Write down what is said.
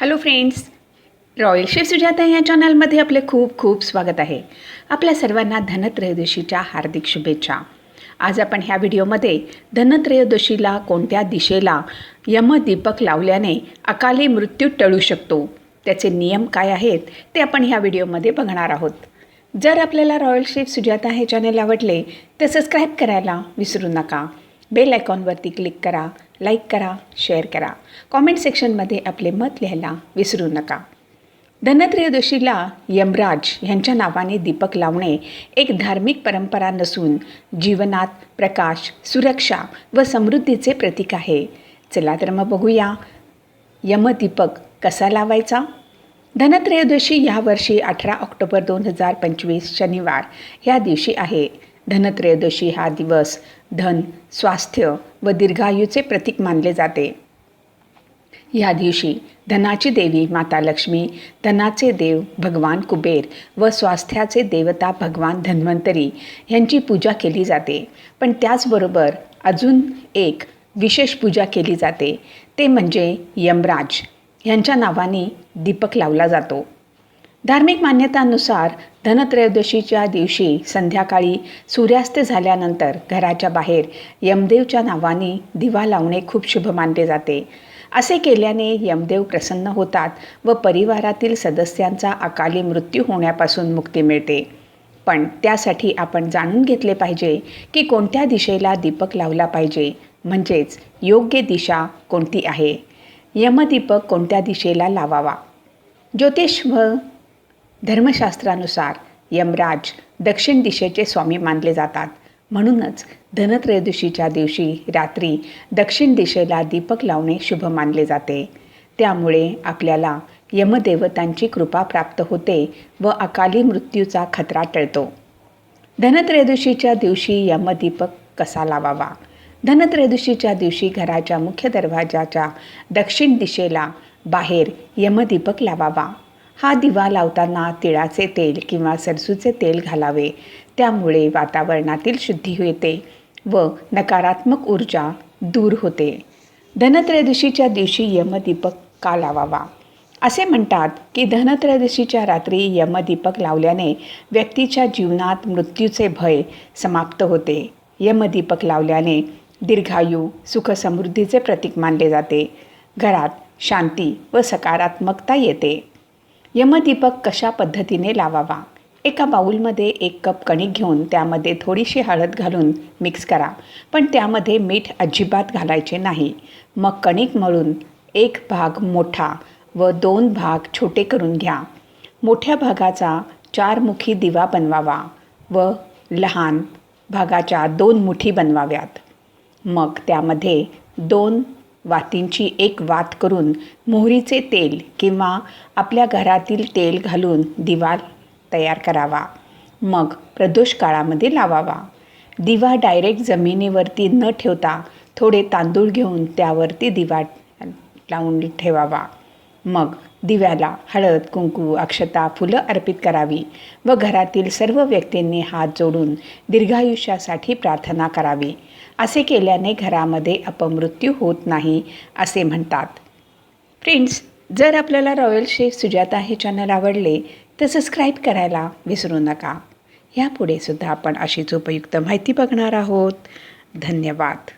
Hello friends royal chef Sujata या चॅनलमध्ये आपले खूप खूप स्वागत आहे. आपल्या सर्वांना धनत्रयोदशीच्या हार्दिक शुभेच्छा. आज आपण ह्या व्हिडिओमध्ये धनत्रयोदशीला कोणत्या दिशेला यमदीपक लावल्याने अकाली मृत्यू टळू शकतो त्याचे नियम काय आहेत ते आपण ह्या व्हिडिओमध्ये बघणार आहोत. जर आपल्याला रॉयल शेफ सुजाता हे चॅनल आवडले तर सबस्क्राईब करायला विसरू नका. बेल आयकॉनवरती क्लिक करा लाईक करा शेअर करा. कॉमेंट सेक्शनमध्ये आपले मत लिहायला विसरू नका. धनत्रयोदशीला यमराज यांच्या नावाने दीपक लावणे एक धार्मिक परंपरा नसून जीवनात प्रकाश सुरक्षा व समृद्धीचे प्रतीक आहे. चला तर मग बघूया यमदीपक कसा लावायचा? धनत्रयोदशी यावर्षी अठरा ऑक्टोबर दोन हजार पंचवीस शनिवार ह्या दिवशी आहे. धनत्रयोदशी हा दिवस धन स्वास्थ्य व दीर्घायूचे प्रतीक मानले जाते. या दिवशी धनाची देवी माता लक्ष्मी धनाचे देव भगवान कुबेर व स्वास्थ्याचे देवता भगवान धन्वंतरी यांची पूजा केली जाते. पण त्याचबरोबर अजून एक विशेष पूजा केली जाते. ते म्हणजे यमराज. यांच्या नावाने दीपक लावला जातो. धार्मिक मान्यतानुसार धनत्रयोदशीच्या दिवशी संध्याकाळी सूर्यास्त झाल्यानंतर घराच्या बाहेर यमदेवच्या नावाने दिवा लावणे खूप शुभ मानले जाते. असे केल्याने यमदेव प्रसन्न होतात व परिवारातील सदस्यांचा अकाली मृत्यू होण्यापासून मुक्ती मिळते. पण त्यासाठी आपण जाणून घेतले पाहिजे की कोणत्या दिशेला दीपक लावला पाहिजे म्हणजेच योग्य दिशा कोणती आहे? यमदीपक कोणत्या दिशेला लावावा? ज्योतिष व धर्मशास्त्रानुसार यमराज दक्षिण दिशेचे स्वामी मानले जातात. म्हणूनच धनत्रयोदशीच्या दिवशी रात्री दक्षिण दिशेला दीपक लावणे शुभ मानले जाते. त्यामुळे आपल्याला यमदेवतांची कृपा प्राप्त होते व अकाली मृत्यूचा खतरा टळतो. धनत्रयोदशीच्या दिवशी यमदीपक कसा लावावा? धनत्रयोदशीच्या दिवशी घराच्या मुख्य दरवाजाच्या दक्षिण दिशेला बाहेर यमदीपक लावावा. हा दिवा लावताना तिळाचे तेल किंवा सरसूचे तेल घालावे. त्यामुळे वातावरणातील शुद्धी येते व नकारात्मक ऊर्जा दूर होते. धनत्रयोदशीच्या दिवशी यमदीपक का लावावा? असे म्हणतात की धनत्रयोदशीच्या रात्री यमदीपक लावल्याने व्यक्तीच्या जीवनात मृत्यूचे भय समाप्त होते. यमदीपक लावल्याने दीर्घायू सुखसमृद्धीचे प्रतीक मानले जाते. घरात शांती व सकारात्मकता येते. यमदीपक कशा पद्धतीने लावावा? एका बाऊलमध्ये एक कप कणिक घेऊन त्यामध्ये थोडीशी हळद घालून मिक्स करा. पण त्यामध्ये मीठ अजिबात घालायचे नाही. मग कणिक मळून एक भाग मोठा व दोन भाग छोटे करून घ्या. मोठ्या भागाचा चारमुखी दिवा बनवावा व लहान भागाच्या दोन मुठी बनवाव्यात. मग त्यामध्ये दोन वातींची एक वात करून मोहरीचे तेल किंवा आपल्या घरातील तेल घालून दिवा तयार करावा. मग प्रदोष काळामध्ये लावावा. दिवा डायरेक्ट जमिनीवरती न ठेवता थोडे तांदूळ घेऊन त्यावरती दिवा लावून ठेवावा. मग दिव्याला हळद कुंकू अक्षता फुलं अर्पित करावी व घरातील सर्व व्यक्तींनी हात जोडून दीर्घायुष्यासाठी प्रार्थना करावी. असे केल्याने घरामध्ये अपमृत्यू होत नाही असे म्हणतात. फ्रेंड्स जर आपल्याला रॉयल शेफ सुजाता हे चॅनल आवडले तर सबस्क्राईब करायला विसरू नका. यापुढे सुद्धा आपण अशीच उपयुक्त माहिती बघणार आहोत. धन्यवाद.